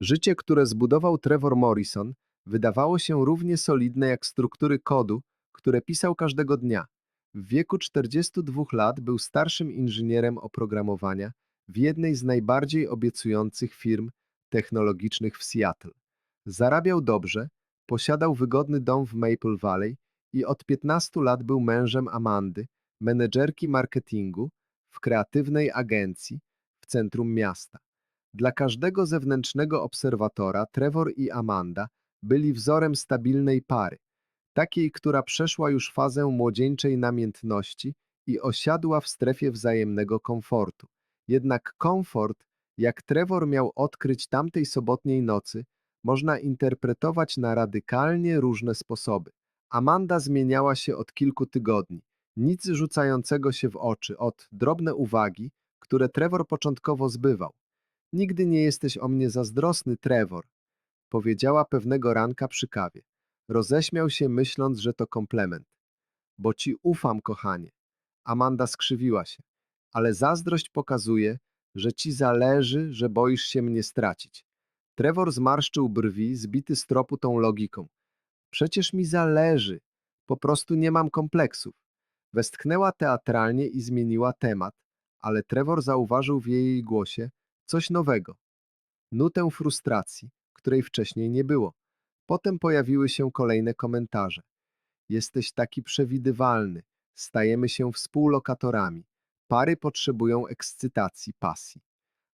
Życie, które zbudował Trevor Morrison, wydawało się równie solidne jak struktury kodu, które pisał każdego dnia. W wieku 42 lat był starszym inżynierem oprogramowania w jednej z najbardziej obiecujących firm technologicznych w Seattle. Zarabiał dobrze, posiadał wygodny dom w Maple Valley i od 15 lat był mężem Amandy, menedżerki marketingu w kreatywnej agencji w centrum miasta. Dla każdego zewnętrznego obserwatora Trevor i Amanda byli wzorem stabilnej pary, takiej, która przeszła już fazę młodzieńczej namiętności i osiadła w strefie wzajemnego komfortu. Jednak komfort, jak Trevor miał odkryć tamtej sobotniej nocy, można interpretować na radykalnie różne sposoby. Amanda zmieniała się od kilku tygodni. Nic rzucającego się w oczy, od drobne uwagi, które Trevor początkowo zbywał. Nigdy nie jesteś o mnie zazdrosny, Trevor, powiedziała pewnego ranka przy kawie. Roześmiał się, myśląc, że to komplement. Bo ci ufam, kochanie. Amanda skrzywiła się. Ale zazdrość pokazuje, że ci zależy, że boisz się mnie stracić. Trevor zmarszczył brwi, zbity z tropu tą logiką. Przecież mi zależy. Po prostu nie mam kompleksów. Westchnęła teatralnie i zmieniła temat, ale Trevor zauważył w jej głosie coś nowego. Nutę frustracji, której wcześniej nie było. Potem pojawiły się kolejne komentarze. Jesteś taki przewidywalny. Stajemy się współlokatorami. Pary potrzebują ekscytacji, pasji.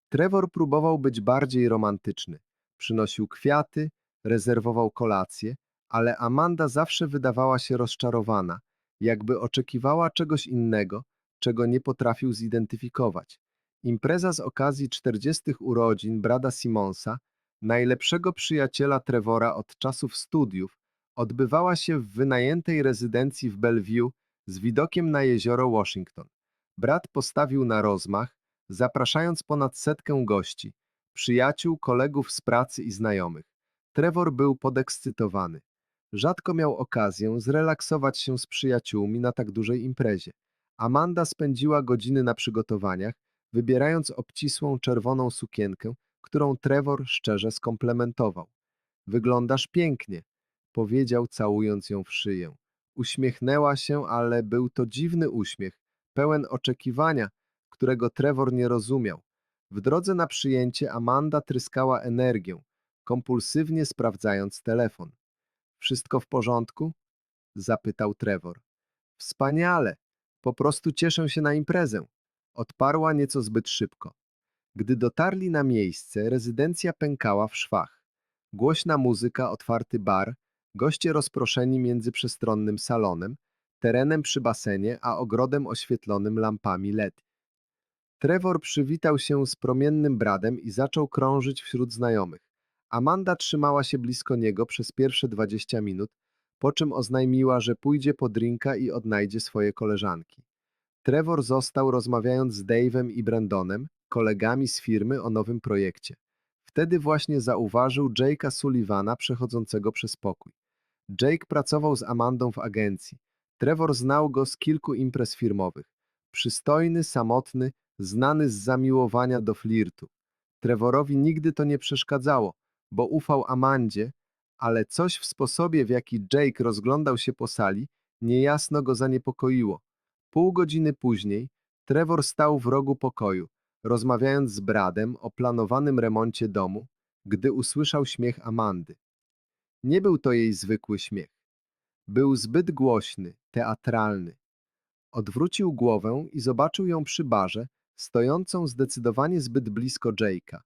Trevor próbował być bardziej romantyczny. Przynosił kwiaty, rezerwował kolację, ale Amanda zawsze wydawała się rozczarowana, jakby oczekiwała czegoś innego, czego nie potrafił zidentyfikować. Impreza z okazji 40. urodzin Brada Simonsa, najlepszego przyjaciela Trevora od czasów studiów, odbywała się w wynajętej rezydencji w Bellevue z widokiem na jezioro Washington. Brat postawił na rozmach, zapraszając ponad setkę gości, przyjaciół, kolegów z pracy i znajomych. Trevor był podekscytowany. Rzadko miał okazję zrelaksować się z przyjaciółmi na tak dużej imprezie. Amanda spędziła godziny na przygotowaniach, wybierając obcisłą czerwoną sukienkę, którą Trevor szczerze skomplementował. Wyglądasz pięknie, powiedział, całując ją w szyję. Uśmiechnęła się, ale był to dziwny uśmiech, pełen oczekiwania, którego Trevor nie rozumiał. W drodze na przyjęcie Amanda tryskała energię, kompulsywnie sprawdzając telefon. Wszystko w porządku? zapytał Trevor. Wspaniale, po prostu cieszę się na imprezę, odparła nieco zbyt szybko. Gdy dotarli na miejsce, rezydencja pękała w szwach. Głośna muzyka, otwarty bar, goście rozproszeni między przestronnym salonem, terenem przy basenie, a ogrodem oświetlonym lampami LED. Trevor przywitał się z promiennym bradem i zaczął krążyć wśród znajomych. Amanda trzymała się blisko niego przez pierwsze 20 minut, po czym oznajmiła, że pójdzie po drinka i odnajdzie swoje koleżanki. Trevor został rozmawiając z Dave'em i Brandonem, kolegami z firmy o nowym projekcie. Wtedy właśnie zauważył Jake'a Sullivana przechodzącego przez pokój. Jake pracował z Amandą w agencji. Trevor znał go z kilku imprez firmowych. Przystojny, samotny, znany z zamiłowania do flirtu. Trevorowi nigdy to nie przeszkadzało, bo ufał Amandzie, ale coś w sposobie, w jaki Jake rozglądał się po sali, niejasno go zaniepokoiło. Pół godziny później Trevor stał w rogu pokoju, rozmawiając z Bradem o planowanym remoncie domu, gdy usłyszał śmiech Amandy. Nie był to jej zwykły śmiech. Był zbyt głośny, teatralny. Odwrócił głowę i zobaczył ją przy barze, stojącą zdecydowanie zbyt blisko Jake'a.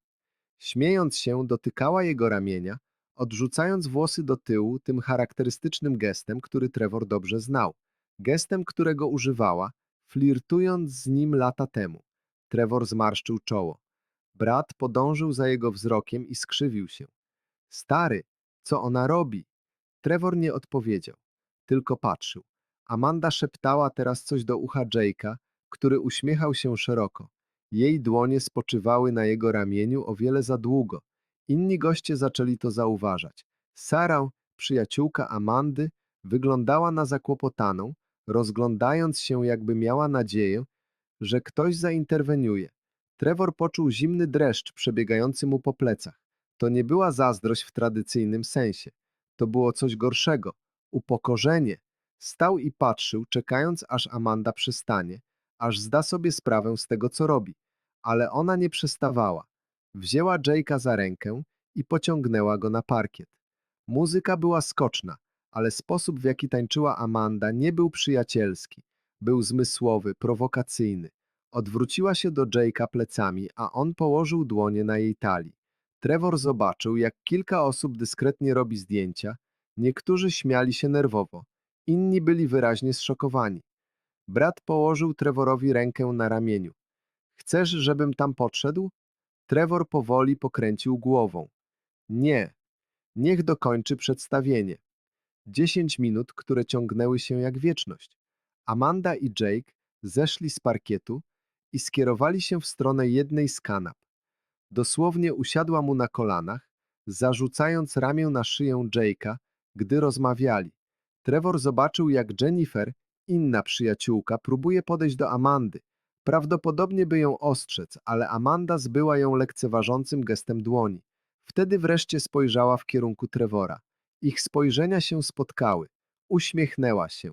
Śmiejąc się, dotykała jego ramienia, odrzucając włosy do tyłu tym charakterystycznym gestem, który Trevor dobrze znał. Gestem, którego używała, flirtując z nim lata temu. Trevor zmarszczył czoło. Brat podążył za jego wzrokiem i skrzywił się. Stary, co ona robi? Trevor nie odpowiedział, tylko patrzył. Amanda szeptała teraz coś do ucha Jake'a, który uśmiechał się szeroko. Jej dłonie spoczywały na jego ramieniu o wiele za długo. Inni goście zaczęli to zauważać. Sarah, przyjaciółka Amandy, wyglądała na zakłopotaną, rozglądając się jakby miała nadzieję, że ktoś zainterweniuje. Trevor poczuł zimny dreszcz przebiegający mu po plecach. To nie była zazdrość w tradycyjnym sensie. To było coś gorszego. Upokorzenie. Stał i patrzył, czekając aż Amanda przystanie, aż zda sobie sprawę z tego, co robi. Ale ona nie przestawała. Wzięła Jake'a za rękę i pociągnęła go na parkiet. Muzyka była skoczna, ale sposób, w jaki tańczyła Amanda, nie był przyjacielski. Był zmysłowy, prowokacyjny. Odwróciła się do Jake'a plecami, a on położył dłonie na jej talii. Trevor zobaczył, jak kilka osób dyskretnie robi zdjęcia. Niektórzy śmiali się nerwowo, inni byli wyraźnie zszokowani. Brat położył Trevorowi rękę na ramieniu. Chcesz, żebym tam podszedł? Trevor powoli pokręcił głową. Nie. Niech dokończy przedstawienie. Dziesięć minut, które ciągnęły się jak wieczność. Amanda i Jake zeszli z parkietu i skierowali się w stronę jednej z kanap. Dosłownie usiadła mu na kolanach, zarzucając ramię na szyję Jake'a, gdy rozmawiali. Trevor zobaczył, jak Jennifer, inna przyjaciółka, próbuje podejść do Amandy. Prawdopodobnie by ją ostrzec, ale Amanda zbyła ją lekceważącym gestem dłoni. Wtedy wreszcie spojrzała w kierunku Trevora. Ich spojrzenia się spotkały. Uśmiechnęła się.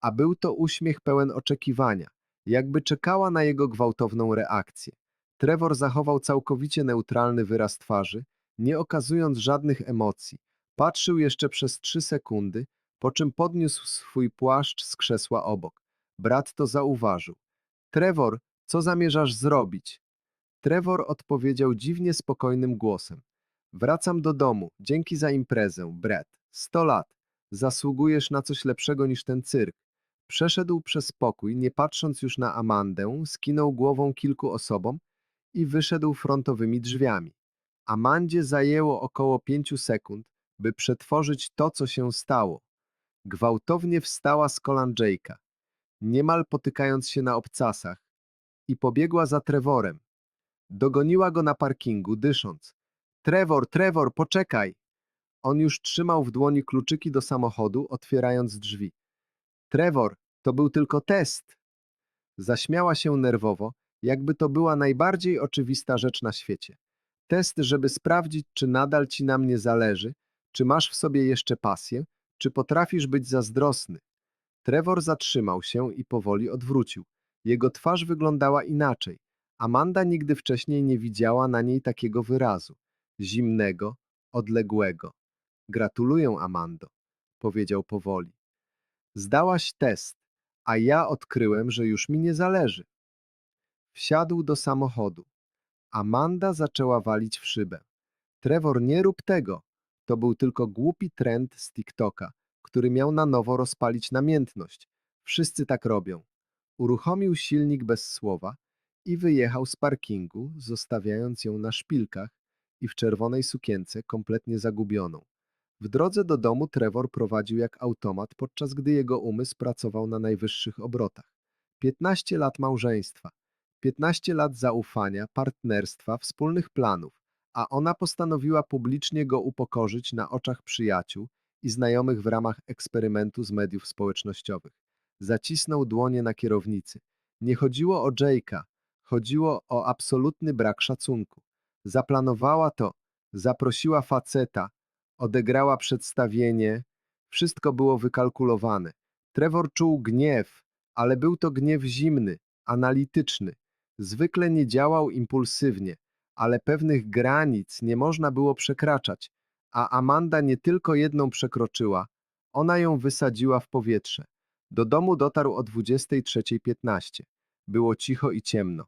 A był to uśmiech pełen oczekiwania, jakby czekała na jego gwałtowną reakcję. Trevor zachował całkowicie neutralny wyraz twarzy, nie okazując żadnych emocji. Patrzył jeszcze przez trzy sekundy, po czym podniósł swój płaszcz z krzesła obok. Brat to zauważył. Trevor, co zamierzasz zrobić? Trevor odpowiedział dziwnie spokojnym głosem. Wracam do domu. Dzięki za imprezę, Brett. Sto lat. Zasługujesz na coś lepszego niż ten cyrk. Przeszedł przez pokój, nie patrząc już na Amandę, skinął głową kilku osobom i wyszedł frontowymi drzwiami. Amandzie zajęło około pięciu sekund, by przetworzyć to, co się stało. Gwałtownie wstała z kolan Jake'a, niemal potykając się na obcasach, i pobiegła za Trevorem. Dogoniła go na parkingu, dysząc. Trevor, Trevor, poczekaj! On już trzymał w dłoni kluczyki do samochodu, otwierając drzwi. Trevor, to był tylko test. Zaśmiała się nerwowo, jakby to była najbardziej oczywista rzecz na świecie. Test, żeby sprawdzić, czy nadal ci na mnie zależy, czy masz w sobie jeszcze pasję, czy potrafisz być zazdrosny. Trevor zatrzymał się i powoli odwrócił. Jego twarz wyglądała inaczej. Amanda nigdy wcześniej nie widziała na niej takiego wyrazu. Zimnego, odległego. Gratuluję, Amando, powiedział powoli. Zdałaś test, a ja odkryłem, że już mi nie zależy. Wsiadł do samochodu. Amanda zaczęła walić w szybę. Trevor, nie rób tego. To był tylko głupi trend z TikToka, który miał na nowo rozpalić namiętność. Wszyscy tak robią. Uruchomił silnik bez słowa i wyjechał z parkingu, zostawiając ją na szpilkach i w czerwonej sukience kompletnie zagubioną. W drodze do domu Trevor prowadził jak automat, podczas gdy jego umysł pracował na najwyższych obrotach. 15 lat małżeństwa, 15 lat zaufania, partnerstwa, wspólnych planów, a ona postanowiła publicznie go upokorzyć na oczach przyjaciół i znajomych w ramach eksperymentu z mediów społecznościowych. Zacisnął dłonie na kierownicy. Nie chodziło o Jake'a, chodziło o absolutny brak szacunku. Zaplanowała to, zaprosiła faceta, odegrała przedstawienie, wszystko było wykalkulowane. Trevor czuł gniew, ale był to gniew zimny, analityczny. Zwykle nie działał impulsywnie, ale pewnych granic nie można było przekraczać, a Amanda nie tylko jedną przekroczyła, ona ją wysadziła w powietrze. Do domu dotarł o 23.15. Było cicho i ciemno.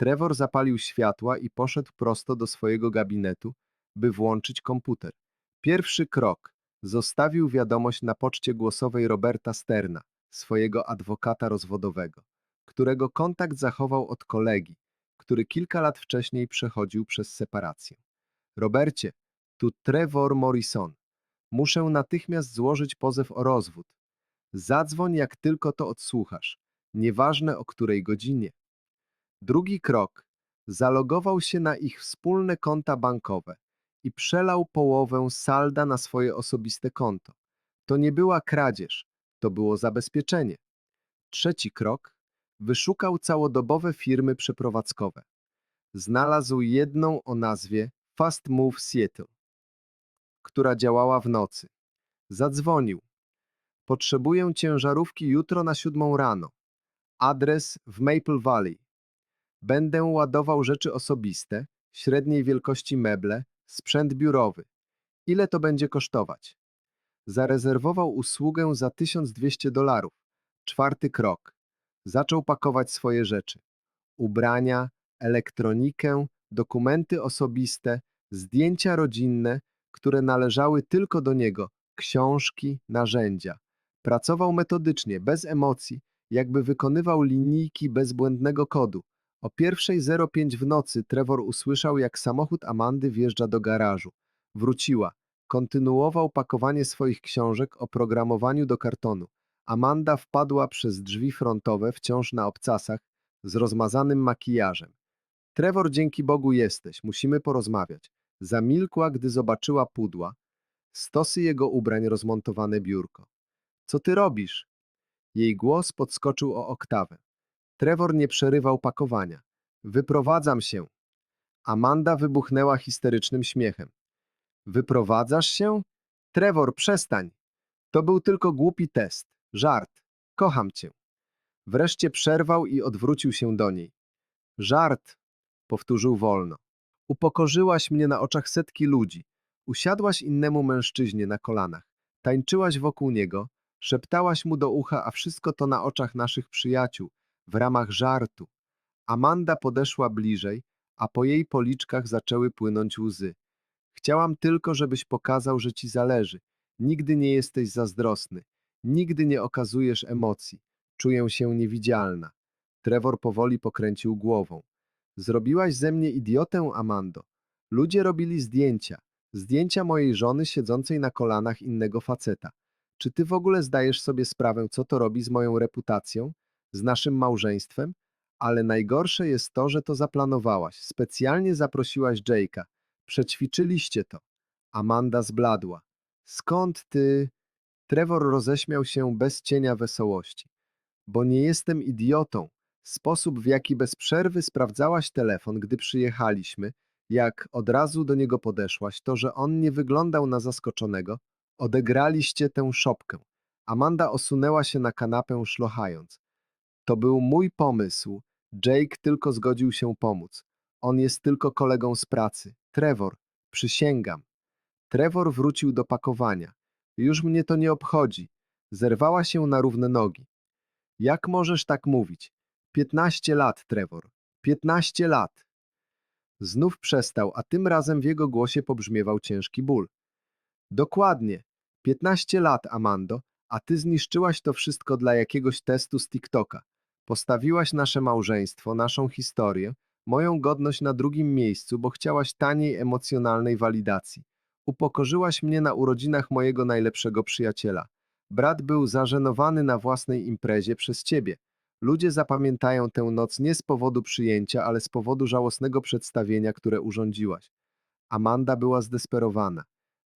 Trevor zapalił światła i poszedł prosto do swojego gabinetu, by włączyć komputer. Pierwszy krok. Zostawił wiadomość na poczcie głosowej Roberta Sterna, swojego adwokata rozwodowego, którego kontakt zachował od kolegi, który kilka lat wcześniej przechodził przez separację. Robercie, tu Trevor Morrison. Muszę natychmiast złożyć pozew o rozwód. Zadzwoń, jak tylko to odsłuchasz. Nieważne o której godzinie. Drugi krok. Zalogował się na ich wspólne konta bankowe i przelał połowę salda na swoje osobiste konto. To nie była kradzież, to było zabezpieczenie. Trzeci krok. Wyszukał całodobowe firmy przeprowadzkowe. Znalazł jedną o nazwie Fast Move Seattle, która działała w nocy. Zadzwonił. Potrzebuję ciężarówki jutro na siódmą rano. Adres w Maple Valley. Będę ładował rzeczy osobiste, średniej wielkości meble, sprzęt biurowy. Ile to będzie kosztować? Zarezerwował usługę za 1200 dolarów. Czwarty krok. Zaczął pakować swoje rzeczy. Ubrania, elektronikę, dokumenty osobiste, zdjęcia rodzinne, które należały tylko do niego, książki, narzędzia. Pracował metodycznie, bez emocji, jakby wykonywał linijki bezbłędnego kodu. O 1.05 w nocy Trevor usłyszał, jak samochód Amandy wjeżdża do garażu. Wróciła. Kontynuował pakowanie swoich książek o programowaniu do kartonu. Amanda wpadła przez drzwi frontowe, wciąż na obcasach, z rozmazanym makijażem. Trevor, dzięki Bogu jesteś, musimy porozmawiać. Zamilkła, gdy zobaczyła pudła, stosy jego ubrań, rozmontowane biurko. Co ty robisz? Jej głos podskoczył o oktawę. Trevor nie przerywał pakowania. Wyprowadzam się. Amanda wybuchnęła histerycznym śmiechem. Wyprowadzasz się? Trevor, przestań. To był tylko głupi test. Żart. Kocham cię. Wreszcie przerwał i odwrócił się do niej. Żart, powtórzył wolno. Upokorzyłaś mnie na oczach setki ludzi. Usiadłaś innemu mężczyźnie na kolanach. Tańczyłaś wokół niego, szeptałaś mu do ucha, a wszystko to na oczach naszych przyjaciół, w ramach żartu. Amanda podeszła bliżej, a po jej policzkach zaczęły płynąć łzy. Chciałam tylko, żebyś pokazał, że ci zależy. Nigdy nie jesteś zazdrosny. Nigdy nie okazujesz emocji. Czuję się niewidzialna. Trevor powoli pokręcił głową. Zrobiłaś ze mnie idiotę, Amando. Ludzie robili zdjęcia. Zdjęcia mojej żony siedzącej na kolanach innego faceta. Czy ty w ogóle zdajesz sobie sprawę, co to robi z moją reputacją? Z naszym małżeństwem? Ale najgorsze jest to, że to zaplanowałaś. Specjalnie zaprosiłaś Jake'a. Przećwiczyliście to. Amanda zbladła. Skąd ty? Trevor roześmiał się bez cienia wesołości. Bo nie jestem idiotą. Sposób, w jaki bez przerwy sprawdzałaś telefon, gdy przyjechaliśmy, jak od razu do niego podeszłaś, to, że on nie wyglądał na zaskoczonego, odegraliście tę szopkę. Amanda osunęła się na kanapę, szlochając. To był mój pomysł. Jake tylko zgodził się pomóc. On jest tylko kolegą z pracy. Trevor, przysięgam. Trevor wrócił do pakowania. Już mnie to nie obchodzi. Zerwała się na równe nogi. Jak możesz tak mówić? Piętnaście lat, Trevor. Piętnaście lat. Znów przestał, a tym razem w jego głosie pobrzmiewał ciężki ból. Dokładnie. Piętnaście lat, Amando, a ty zniszczyłaś to wszystko dla jakiegoś testu z TikToka. Postawiłaś nasze małżeństwo, naszą historię, moją godność na drugim miejscu, bo chciałaś taniej emocjonalnej walidacji. Upokorzyłaś mnie na urodzinach mojego najlepszego przyjaciela. Brat był zażenowany na własnej imprezie przez ciebie. Ludzie zapamiętają tę noc nie z powodu przyjęcia, ale z powodu żałosnego przedstawienia, które urządziłaś. Amanda była zdesperowana.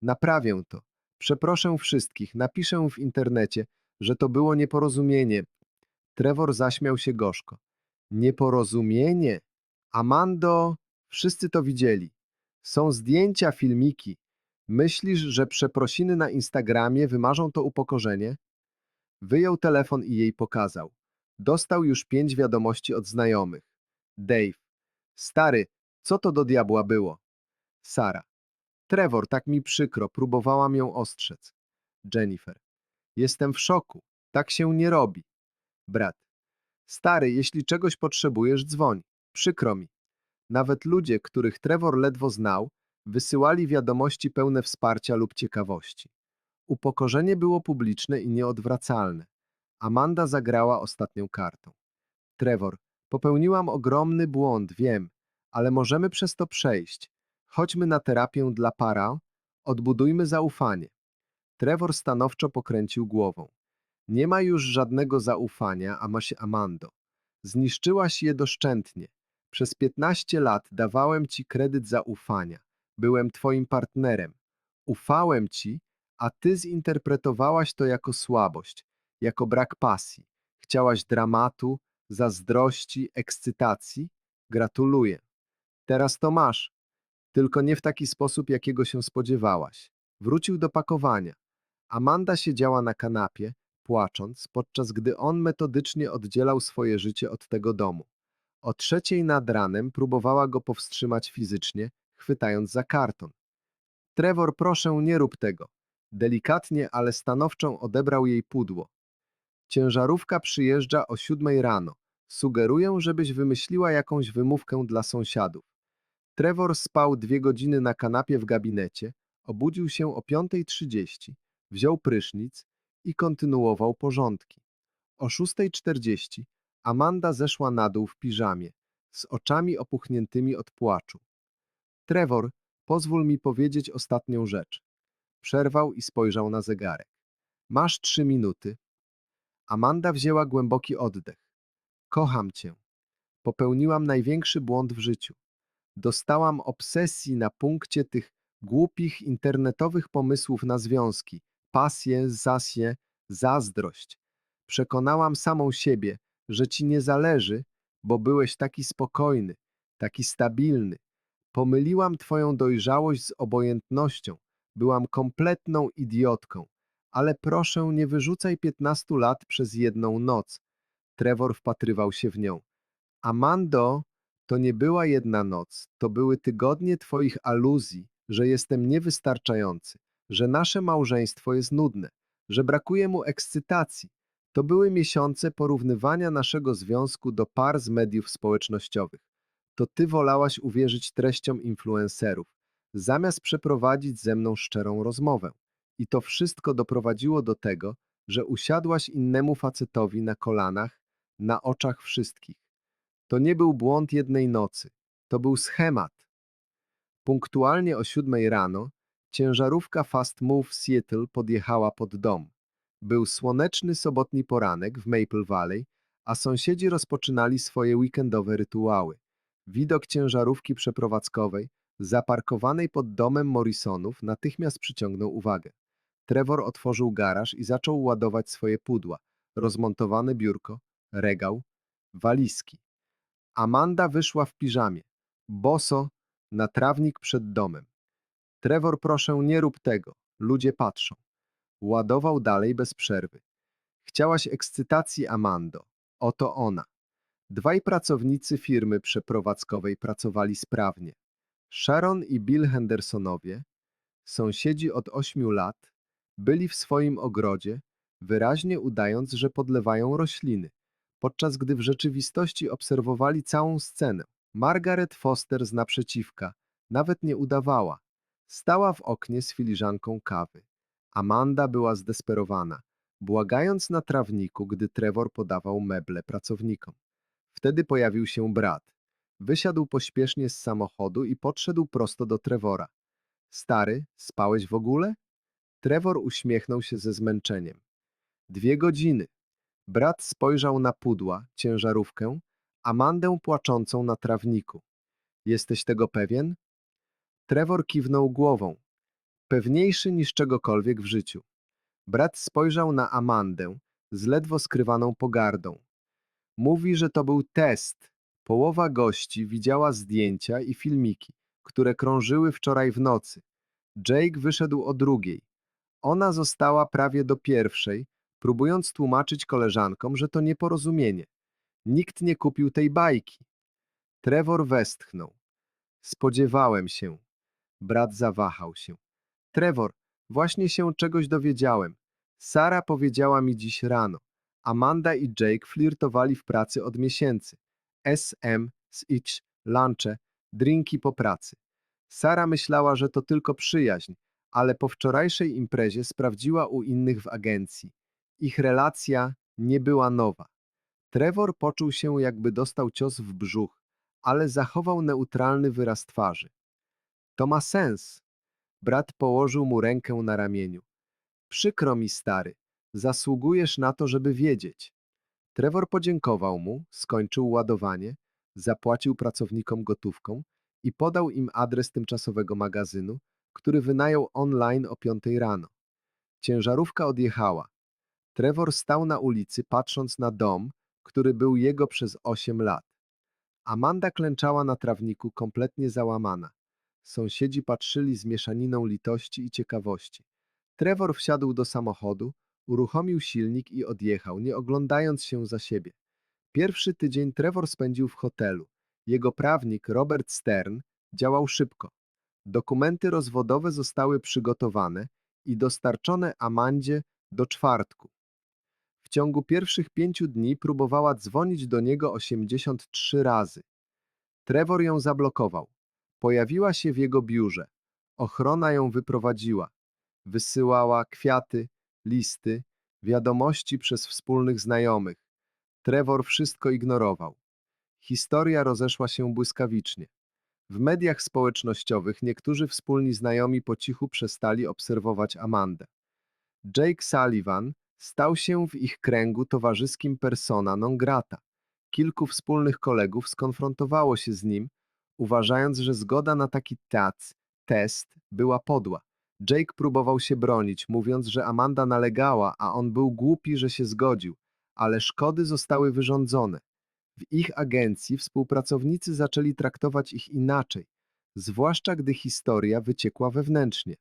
Naprawię to. Przeproszę wszystkich, napiszę w internecie, że to było nieporozumienie. Trevor zaśmiał się gorzko. Nieporozumienie? Amando, wszyscy to widzieli. Są zdjęcia, filmiki. Myślisz, że przeprosiny na Instagramie wymarzą to upokorzenie? Wyjął telefon i jej pokazał. Dostał już pięć wiadomości od znajomych. Dave. Stary, co to do diabła było? Sara. Trevor, tak mi przykro, próbowałam ją ostrzec. Jennifer. Jestem w szoku. Tak się nie robi. Brat. Stary, jeśli czegoś potrzebujesz, dzwoń. Przykro mi. Nawet ludzie, których Trevor ledwo znał, wysyłali wiadomości pełne wsparcia lub ciekawości. Upokorzenie było publiczne i nieodwracalne. Amanda zagrała ostatnią kartą. Trevor, popełniłam ogromny błąd, wiem, ale możemy przez to przejść. Chodźmy na terapię dla para, odbudujmy zaufanie. Trevor stanowczo pokręcił głową. Nie ma już żadnego zaufania, a masz Amando. Zniszczyłaś je doszczętnie. Przez 15 lat dawałem ci kredyt zaufania. Byłem twoim partnerem. Ufałem ci, a ty zinterpretowałaś to jako słabość, jako brak pasji. Chciałaś dramatu, zazdrości, ekscytacji? Gratuluję. Teraz to masz. Tylko nie w taki sposób, jakiego się spodziewałaś. Wrócił do pakowania. Amanda siedziała na kanapie, płacząc, podczas gdy on metodycznie oddzielał swoje życie od tego domu. O trzeciej nad ranem próbowała go powstrzymać fizycznie, chwytając za karton. Trevor, proszę, nie rób tego. Delikatnie, ale stanowczą odebrał jej pudło. Ciężarówka przyjeżdża o siódmej rano. Sugeruję, żebyś wymyśliła jakąś wymówkę dla sąsiadów. Trevor spał dwie godziny na kanapie w gabinecie, obudził się o 5.30, wziął prysznic i kontynuował porządki. O 6.40 Amanda zeszła na dół w piżamie, z oczami opuchniętymi od płaczu. Trevor, pozwól mi powiedzieć ostatnią rzecz. Przerwał i spojrzał na zegarek. Masz trzy minuty. Amanda wzięła głęboki oddech. Kocham cię. Popełniłam największy błąd w życiu. Dostałam obsesji na punkcie tych głupich internetowych pomysłów na związki, pasję, zasję, zazdrość. Przekonałam samą siebie, że ci nie zależy, bo byłeś taki spokojny, taki stabilny. Pomyliłam twoją dojrzałość z obojętnością. Byłam kompletną idiotką. Ale proszę, nie wyrzucaj 15 lat przez jedną noc. Trevor wpatrywał się w nią. Amando, to nie była jedna noc, to były tygodnie twoich aluzji, że jestem niewystarczający, że nasze małżeństwo jest nudne, że brakuje mu ekscytacji. To były miesiące porównywania naszego związku do par z mediów społecznościowych. To ty wolałaś uwierzyć treściom influencerów, zamiast przeprowadzić ze mną szczerą rozmowę. I to wszystko doprowadziło do tego, że usiadłaś innemu facetowi na kolanach, na oczach wszystkich. To nie był błąd jednej nocy, to był schemat. Punktualnie o siódmej rano ciężarówka Fast Move Seattle podjechała pod dom. Był słoneczny sobotni poranek w Maple Valley, a sąsiedzi rozpoczynali swoje weekendowe rytuały. Widok ciężarówki przeprowadzkowej, zaparkowanej pod domem Morrisonów, natychmiast przyciągnął uwagę. Trevor otworzył garaż i zaczął ładować swoje pudła, rozmontowane biurko, regał, walizki. Amanda wyszła w piżamie, boso, na trawnik przed domem. Trevor, proszę, nie rób tego. Ludzie patrzą. Ładował dalej bez przerwy. Chciałaś ekscytacji, Amando. Oto ona. Dwaj pracownicy firmy przeprowadzkowej pracowali sprawnie. Sharon i Bill Hendersonowie, sąsiedzi od ośmiu lat, byli w swoim ogrodzie, wyraźnie udając, że podlewają rośliny, podczas gdy w rzeczywistości obserwowali całą scenę. Margaret Foster z naprzeciwka nawet nie udawała. Stała w oknie z filiżanką kawy. Amanda była zdesperowana, błagając na trawniku, gdy Trevor podawał meble pracownikom. Wtedy pojawił się brat. Wysiadł pośpiesznie z samochodu i podszedł prosto do Trevora. Stary, spałeś w ogóle? Trevor uśmiechnął się ze zmęczeniem. Dwie godziny. Brat spojrzał na pudła, ciężarówkę, Amandę płaczącą na trawniku. Jesteś tego pewien? Trevor kiwnął głową, pewniejszy niż czegokolwiek w życiu. Brat spojrzał na Amandę z ledwo skrywaną pogardą. Mówi, że to był test. Połowa gości widziała zdjęcia i filmiki, które krążyły wczoraj w nocy. Jake wyszedł o drugiej. Ona została prawie do pierwszej, próbując tłumaczyć koleżankom, że to nieporozumienie. Nikt nie kupił tej bajki. Trevor westchnął. Spodziewałem się. Brat zawahał się. Trevor, właśnie się czegoś dowiedziałem. Sara powiedziała mi dziś rano. Amanda i Jake flirtowali w pracy od miesięcy. SM, SICH, lunche, drinki po pracy. Sara myślała, że to tylko przyjaźń, ale po wczorajszej imprezie sprawdziła u innych w agencji. Ich relacja nie była nowa. Trevor poczuł się, jakby dostał cios w brzuch, ale zachował neutralny wyraz twarzy. To ma sens. Brat położył mu rękę na ramieniu. Przykro mi, stary. Zasługujesz na to, żeby wiedzieć. Trevor podziękował mu, skończył ładowanie, zapłacił pracownikom gotówką i podał im adres tymczasowego magazynu, który wynajął online o piątej rano. Ciężarówka odjechała. Trevor stał na ulicy, patrząc na dom, który był jego przez osiem lat. Amanda klęczała na trawniku, kompletnie załamana. Sąsiedzi patrzyli z mieszaniną litości i ciekawości. Trevor wsiadł do samochodu, uruchomił silnik i odjechał, nie oglądając się za siebie. Pierwszy tydzień Trevor spędził w hotelu. Jego prawnik, Robert Stern, działał szybko. Dokumenty rozwodowe zostały przygotowane i dostarczone Amandzie do czwartku. W ciągu pierwszych pięciu dni próbowała dzwonić do niego 83 razy. Trevor ją zablokował. Pojawiła się w jego biurze. Ochrona ją wyprowadziła. Wysyłała kwiaty, listy, wiadomości przez wspólnych znajomych. Trevor wszystko ignorował. Historia rozeszła się błyskawicznie. W mediach społecznościowych niektórzy wspólni znajomi po cichu przestali obserwować Amandę. Jake Sullivan stał się w ich kręgu towarzyskim persona non grata. Kilku wspólnych kolegów skonfrontowało się z nim, uważając, że zgoda na taki tac, test była podła. Jake próbował się bronić, mówiąc, że Amanda nalegała, a on był głupi, że się zgodził, ale szkody zostały wyrządzone. W ich agencji współpracownicy zaczęli traktować ich inaczej, zwłaszcza gdy historia wyciekła wewnętrznie.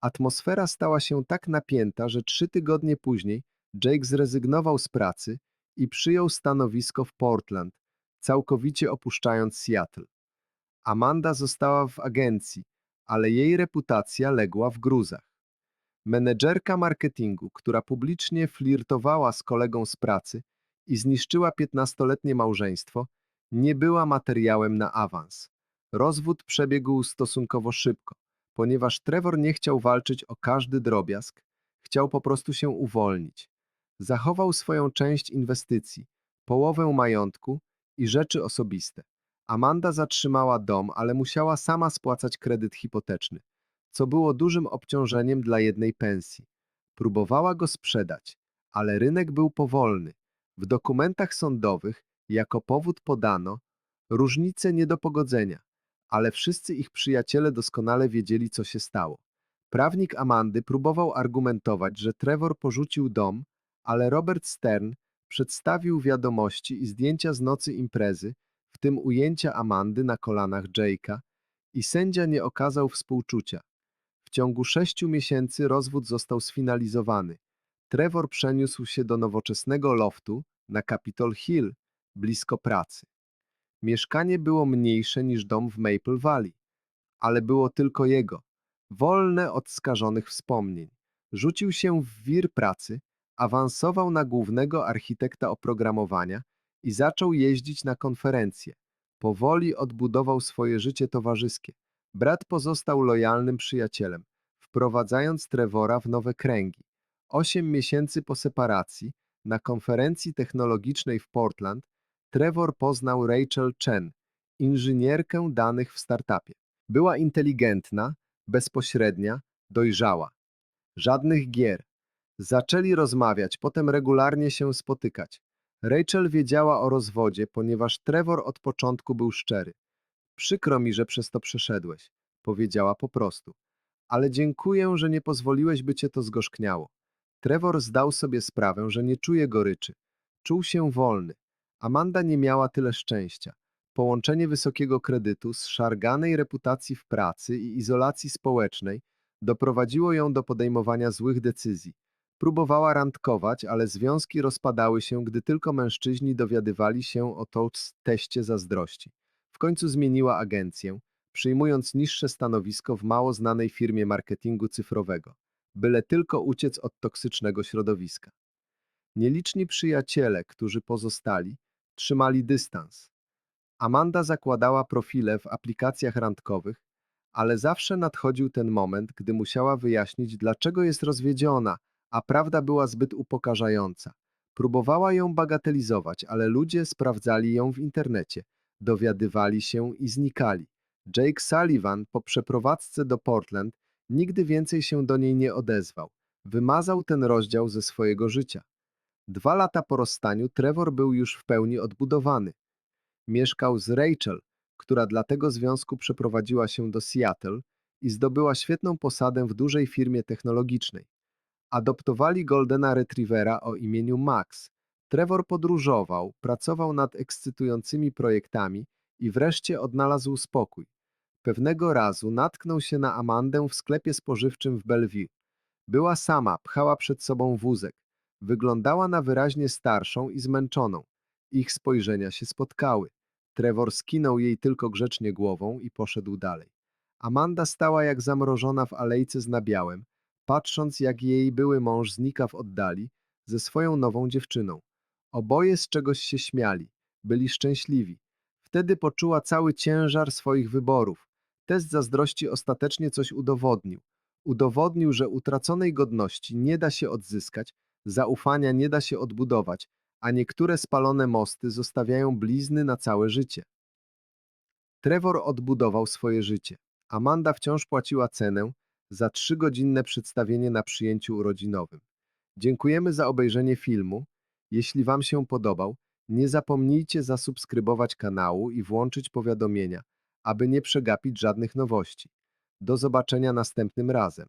Atmosfera stała się tak napięta, że trzy tygodnie później Jake zrezygnował z pracy i przyjął stanowisko w Portland, całkowicie opuszczając Seattle. Amanda została w agencji, ale jej reputacja legła w gruzach. Menedżerka marketingu, która publicznie flirtowała z kolegą z pracy i zniszczyła 15-letnie małżeństwo, nie była materiałem na awans. Rozwód przebiegł stosunkowo szybko, ponieważ Trevor nie chciał walczyć o każdy drobiazg, chciał po prostu się uwolnić. Zachował swoją część inwestycji, połowę majątku i rzeczy osobiste. Amanda zatrzymała dom, ale musiała sama spłacać kredyt hipoteczny, co było dużym obciążeniem dla jednej pensji. Próbowała go sprzedać, ale rynek był powolny. W dokumentach sądowych jako powód podano różnice nie do pogodzenia, ale wszyscy ich przyjaciele doskonale wiedzieli, co się stało. Prawnik Amandy próbował argumentować, że Trevor porzucił dom, ale Robert Stern przedstawił wiadomości i zdjęcia z nocy imprezy, w tym ujęcia Amandy na kolanach Jake'a, i sędzia nie okazał współczucia. W ciągu sześciu miesięcy rozwód został sfinalizowany. Trevor przeniósł się do nowoczesnego loftu na Capitol Hill, blisko pracy. Mieszkanie było mniejsze niż dom w Maple Valley, ale było tylko jego, wolne od skażonych wspomnień. Rzucił się w wir pracy, awansował na głównego architekta oprogramowania i zaczął jeździć na konferencje. Powoli odbudował swoje życie towarzyskie. Brat pozostał lojalnym przyjacielem, wprowadzając Trevora w nowe kręgi. Osiem miesięcy po separacji, na konferencji technologicznej w Portland, Trevor poznał Rachel Chen, inżynierkę danych w startupie. Była inteligentna, bezpośrednia, dojrzała. Żadnych gier. Zaczęli rozmawiać, potem regularnie się spotykać. Rachel wiedziała o rozwodzie, ponieważ Trevor od początku był szczery. Przykro mi, że przez to przeszedłeś, powiedziała po prostu. Ale dziękuję, że nie pozwoliłeś, by cię to zgorzkniało. Trevor zdał sobie sprawę, że nie czuje goryczy. Czuł się wolny. Amanda nie miała tyle szczęścia. Połączenie wysokiego kredytu, zszarganej reputacji w pracy i izolacji społecznej doprowadziło ją do podejmowania złych decyzji. Próbowała randkować, ale związki rozpadały się, gdy tylko mężczyźni dowiadywali się o teście zazdrości. W końcu zmieniła agencję, przyjmując niższe stanowisko w mało znanej firmie marketingu cyfrowego, byle tylko uciec od toksycznego środowiska. Nieliczni przyjaciele, którzy pozostali, trzymali dystans. Amanda zakładała profile w aplikacjach randkowych, ale zawsze nadchodził ten moment, gdy musiała wyjaśnić, dlaczego jest rozwiedziona, a prawda była zbyt upokarzająca. Próbowała ją bagatelizować, ale ludzie sprawdzali ją w internecie, dowiadywali się i znikali. Jake Sullivan po przeprowadzce do Portland nigdy więcej się do niej nie odezwał. Wymazał ten rozdział ze swojego życia. Dwa lata po rozstaniu Trevor był już w pełni odbudowany. Mieszkał z Rachel, która dla tego związku przeprowadziła się do Seattle i zdobyła świetną posadę w dużej firmie technologicznej. Adoptowali Goldena Retrievera o imieniu Max. Trevor podróżował, pracował nad ekscytującymi projektami i wreszcie odnalazł spokój. Pewnego razu natknął się na Amandę w sklepie spożywczym w Bellevue. Była sama, pchała przed sobą wózek. Wyglądała na wyraźnie starszą i zmęczoną. Ich spojrzenia się spotkały. Trevor skinął jej tylko grzecznie głową i poszedł dalej. Amanda stała jak zamrożona w alejce z nabiałem, patrząc jak jej były mąż znika w oddali ze swoją nową dziewczyną. Oboje z czegoś się śmiali, byli szczęśliwi. Wtedy poczuła cały ciężar swoich wyborów. Test zazdrości ostatecznie coś udowodnił. Udowodnił, że utraconej godności nie da się odzyskać, zaufania nie da się odbudować, a niektóre spalone mosty zostawiają blizny na całe życie. Trevor odbudował swoje życie. Amanda wciąż płaciła cenę za trzygodzinne przedstawienie na przyjęciu urodzinowym. Dziękujemy za obejrzenie filmu. Jeśli Wam się podobał, nie zapomnijcie zasubskrybować kanału i włączyć powiadomienia, aby nie przegapić żadnych nowości. Do zobaczenia następnym razem.